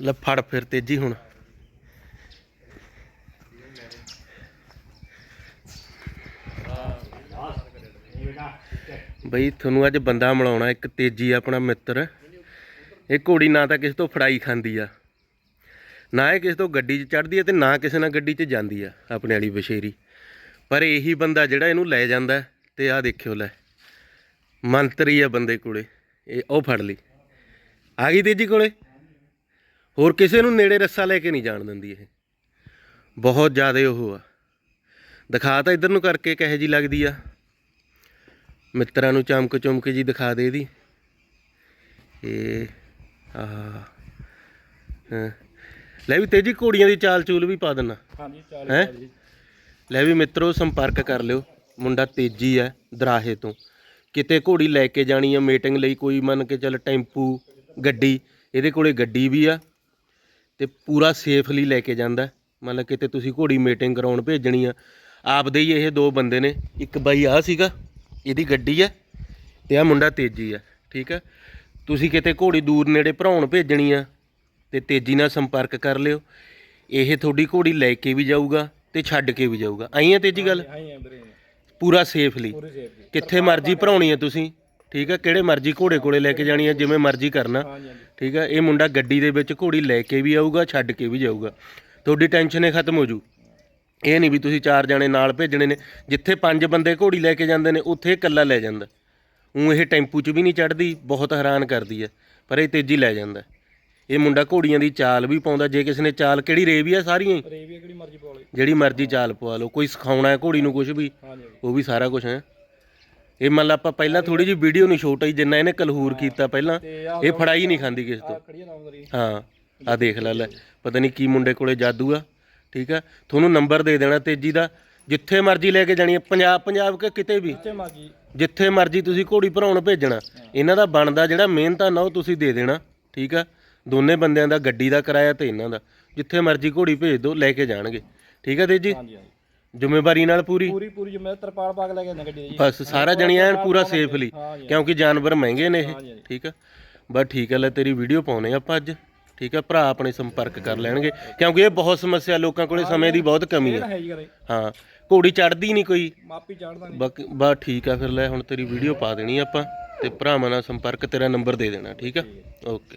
ਲੈ ਫੜ ਫਿਰ ਤੇਜੀ ਹੁਣ। ਬਈ ਤੁਹਾਨੂੰ ਅੱਜ ਬੰਦਾ ਮਿਲਾਉਣਾ, ਇੱਕ ਤੇਜੀ ਆਪਣਾ ਮਿੱਤਰ। ਇਹ ਘੋੜੀ ਨਾ ਤਾਂ ਕਿਸੇ ਤੋਂ ਫੜਾਈ ਖਾਂਦੀ ਆ, ਨਾ ਇਹ ਕਿਸੇ ਤੋਂ ਗੱਡੀ 'ਚ ਚੜਦੀ ਆ ਤੇ ਨਾ ਕਿਸੇ ਨਾਲ ਗੱਡੀ 'ਚ ਜਾਂਦੀ ਆ ਆਪਣੇ ਵਾਲੀ ਬਸ਼ੇਰੀ। ਪਰ ਇਹੀ ਬੰਦਾ ਜਿਹੜਾ ਇਹਨੂੰ ਲੈ ਜਾਂਦਾ ਤੇ ਆਹ ਦੇਖਿਓ ਲੈ, ਮੰਤਰੀ ਆ ਬੰਦੇ ਕੋਲੇ, ਇਹ ਉਹ ਫੜ ਲਈ। ਆ ਗਈ ਤੇਜੀ ਕੋਲੇ? ਹੋਰ ਕਿਸੇ ਨੂੰ ਨੇੜੇ ਰੱਸਾ ਲੈ ਕੇ ਨਹੀਂ ਜਾਣ ਦਿੰਦੀ ਇਹ। ਬਹੁਤ ਜ਼ਿਆਦਾ ਉਹ ਆ। ਦਿਖਾ ਤਾਂ ਇਧਰ ਨੂੰ ਕਰਕੇ ਕਹੇ ਜੀ ਲੱਗਦੀ ਆ। ਮਿੱਤਰਾਂ ਨੂੰ ਚਮਕ ਚਮਕ ਜੀ ਦਿਖਾ ਦੇ ਇਹਦੀ। ਇਹ ਆਹ। ਲੈ ਵੀ ਤੇਜੀ ਘੋੜੀਆਂ ਦੀ ਚਾਲ ਚੂਲ ਵੀ ਪਾ ਦੇਣਾ ਹਾਂਜੀ ਚਾਲ ਹੈਂ? ਲੈ ਵੀ ਮਿੱਤਰੋ ਸੰਪਰਕ ਕਰ ਲਿਓ। ਮੁੰਡਾ ਤੇਜੀ ਹੈ ਦਰਾਹੇ ਤੋਂ। ਕਿਤੇ ਘੋੜੀ ਲੈ ਕੇ ਜਾਣੀ ਆ ਮੀਟਿੰਗ ਲਈ ਕੋਈ ਮੰਨ ਕੇ ਚੱਲ ਟੈਂਪੂ ਗੱਡੀ ਇਹਦੇ ਕੋਲੇ ਗੱਡੀ ਵੀ ਆ। ਤੇ ਪੂਰਾ ਸੇਫਲੀ ਲੈ ਕੇ ਜਾਂਦਾ। ਮੰਨ ਲਾ ਕਿਤੇ ਤੁਸੀਂ ਘੋੜੀ ਮੀਟਿੰਗ ਕਰਾਉਣ ਭੇਜਣੀ ਆ। ਆਪਦੇ ਹੀ ਇਹ ਦੋ ਬੰਦੇ ਨੇ ਇੱਕ ਬਾਈ ਆ ਸੀਗਾ ਇਹਦੀ ਗੱਡੀ ਆ ਤੇ ਆ ਮੁੰਡਾ ਤੇਜੀ ਆ ਠੀਕ ਆ? ਤੁਸੀਂ ਕਿਤੇ ਘੋੜੀ ਦੂਰ ਨੇੜੇ ਭਰਾਉਣ ਭੇਜਣੀ ਆ ਤੇ ਤੇਜੀ ਨਾਲ ਸੰਪਰਕ ਕਰ ਲਿਓ। ਇਹ ਤੁਹਾਡੀ ਘੋੜੀ ਲੈ ਕੇ ਵੀ ਜਾਊਗਾ ਤੇ ਛੱਡ ਕੇ ਵੀ ਜਾਊਗਾ। ਆਈ ਆ ਤੇਜੀ ਗੱਲ? ਹੈ ਪੂਰਾ ਸੇਫਲੀ ਕਿੱਥੇ ਮਰਜ਼ੀ ਭਰਾਉਣੀ ਆ ਤੁਸੀਂ ਠੀਕ ਆ? ਕਿਹੜੇ ਮਰਜ਼ੀ ਘੋੜੇ ਕੋਲੇ ਲੈ ਕੇ ਜਾਣੀ ਆ ਜਿਵੇਂ ਮਰਜ਼ੀ ਕਰਨਾ। ਠੀਕ ਆ? ਇਹ ਮੁੰਡਾ ਗੱਡੀ ਦੇ ਵਿੱਚ ਘੋੜੀ ਲੈ ਕੇ ਵੀ ਆਊਗਾ ਛੱਡ ਕੇ ਵੀ ਜਾਊਗਾ। ਤੁਹਾਡੀ ਟੈਨਸ਼ਨ ਹੀ ਖਤਮ ਹੋ ਜੂ। ਇਹ ਨਹੀਂ ਵੀ ਤੁਸੀਂ ਚਾਰ ਜਣੇ ਨਾਲ ਭੇਜਣੇ ਨੇ। ਜਿੱਥੇ ਪੰਜ ਬੰਦੇ ਘੋੜੀ ਲੈ ਕੇ ਜਾਂਦੇ ਨੇ ਉੱਥੇ ਇਹ ਇਕੱਲਾ ਲੈ ਜਾਂਦਾ। ਉਹ ਇਹ ਟੈਂਪੂ 'ਚ ਵੀ ਨਹੀਂ ਚੜਦੀ ਬਹੁਤ ਹੈਰਾਨ ਕਰਦੀ ਹੈ ਪਰ ਇਹ ਤੇਜ਼ੀ ਲੈ ਜਾਂਦਾ। ਇਹ ਮੁੰਡਾ ਘੋੜੀਆਂ ਦੀ ਚਾਲ ਵੀ ਪਾਉਂਦਾ। ਜੇ ਕਿਸੇ ਨੇ ਚਾਲ ਕਿਹੜੀ ਰੇ ਵੀ ਆ ਸਾਰੀਆਂ ਹੀ? ਰੇਵੀ ਕਿਹੜੀ ਮਰਜ਼ੀ ਪਾ ਲਈ ਜਿਹੜੀ ਮਰਜ਼ੀ ਚਾਲ ਪਵਾ ਲਓ। ਕੋਈ ਸਿਖਾਉਣਾ ਹੈ ਘੋੜੀ ਨੂੰ ਕੁਝ ਵੀ? ਉਹ ਵੀ ਸਾਰਾ ਕੁਝ ਹੈ। ਇਹ ਮੰਨ ਲਾ ਆਪਾਂ ਪਹਿਲਾਂ ਥੋੜੀ ਜਿਹੀ ਵੀਡੀਓ ਨੂੰ ਛੋਟਾ ਹੀ ਜਿੰਨਾ ਇਹਨੇ ਕਲਹੂਰ ਕੀਤਾ ਪਹਿਲਾਂ ਇਹ ਫੜਾਈ ਨਹੀਂ ਖਾਂਦੀ ਕਿਸੇ ਤੋਂ। ਹਾਂ ਆ ਦੇਖ ਲੈ ਲੈ ਪਤਾ ਨਹੀਂ ਕੀ ਮੁੰਡੇ ਕੋਲੇ ਜਾਦੂ ਆ ਠੀਕ ਆ? ਤੁਹਾਨੂੰ ਨੰਬਰ ਦੇ ਦੇਣਾ ਤੇਜੀ ਦਾ ਜਿੱਥੇ ਮਰਜ਼ੀ ਲੈ ਕੇ ਜਾਣੀ ਹੈ ਪੰਜਾਬ ਪੰਜਾਬ ਕੇ ਕਿਤੇ ਵੀ। ਜਿੱਥੇ ਮਰਜ਼ੀ। ਜਿੱਥੇ ਮਰਜ਼ੀ ਤੁਸੀਂ ਘੋੜੀ ਭਰਾਉਣ ਭੇਜਣਾ। ਇਹਨਾਂ ਦਾ ਬਣਦਾ ਜਿਹੜਾ ਮਿਹਨਤ ਆ ਨਾ ਉਹ ਤੁਸੀਂ ਦੇ ਦੇਣਾ ਠੀਕ ਆ? ਦੋਨੇ ਬੰਦਿਆਂ ਦਾ ਗੱਡੀ ਦਾ ਕਿਰਾਇਆ ਤੇ ਇਹਨਾਂ ਦਾ। ਜਿੱਥੇ ਮਰਜ਼ੀ ਘੋੜੀ ਭੇਜ ਦਿਓ ਲੈ ਕੇ ਜਾਣਗੇ। ਠੀਕ ਆ ਤੇਜੀ ਹਾਂਜੀ ਹਾਂਜੀ। ਜ਼ਿੰਮੇਵਾਰੀ ਨਾਲ ਪੂਰੀ? ਪੂਰੀ ਪੂਰੀ ਜਿਵੇਂ ਤਰਪਾਲ ਪਾ ਕੇ ਲੈ ਕੇ ਜਾਂਦੇ ਗੱਡੀ ਦੇ ਜੀ। ਬਸ ਸਾਰਾ ਜਣੀ ਐਨ ਪੂਰਾ ਸੇਫਲੀ ਕਿਉਂਕਿ ਜਾਨਵਰ ਮਹਿੰਗੇ ਨੇ ਇਹ ਠੀਕ ਆ? ਬਸ ਠੀਕ ਆ ਲੈ ਤੇਰੀ ਵੀਡੀਓ ਪਾਉਨੇ ਆਪਾਂ ਅੱਜ ਠੀਕ ਆ? ਭਰਾ ਆਪਣੇ ਸੰਪਰਕ ਕਰ ਲੈਣਗੇ। ਕਿਉਂਕਿ ਇਹ ਬਹੁਤ ਸਮੱਸਿਆ ਲੋਕਾਂ ਕੋਲੇ ਸਮੇਂ ਦੀ ਬਹੁਤ ਕਮੀ ਇਹ ਹੈ ਜੀ ਕਰੇ ਹਾਂ ਘੋੜੀ ਚੜਦੀ ਨਹੀਂ ਕੋਈ। ਮਾਪੀ ਚਾੜ ਦਾਂਗੇ ਬਾਕੀ ਬਸ ਠੀਕ ਆ ਫਿਰ ਲੈ ਹੁਣ ਤੇਰੀ ਵੀਡੀਓ ਪਾ ਦੇਣੀ ਆਪਾਂ ਤੇ ਭਰਾਵਾਂ ਨਾਲ ਸੰਪਰਕ ਤੇਰਾ ਨੰਬਰ ਦੇ ਦੇਣਾ ਠੀਕ ਆ? ਓਕੇ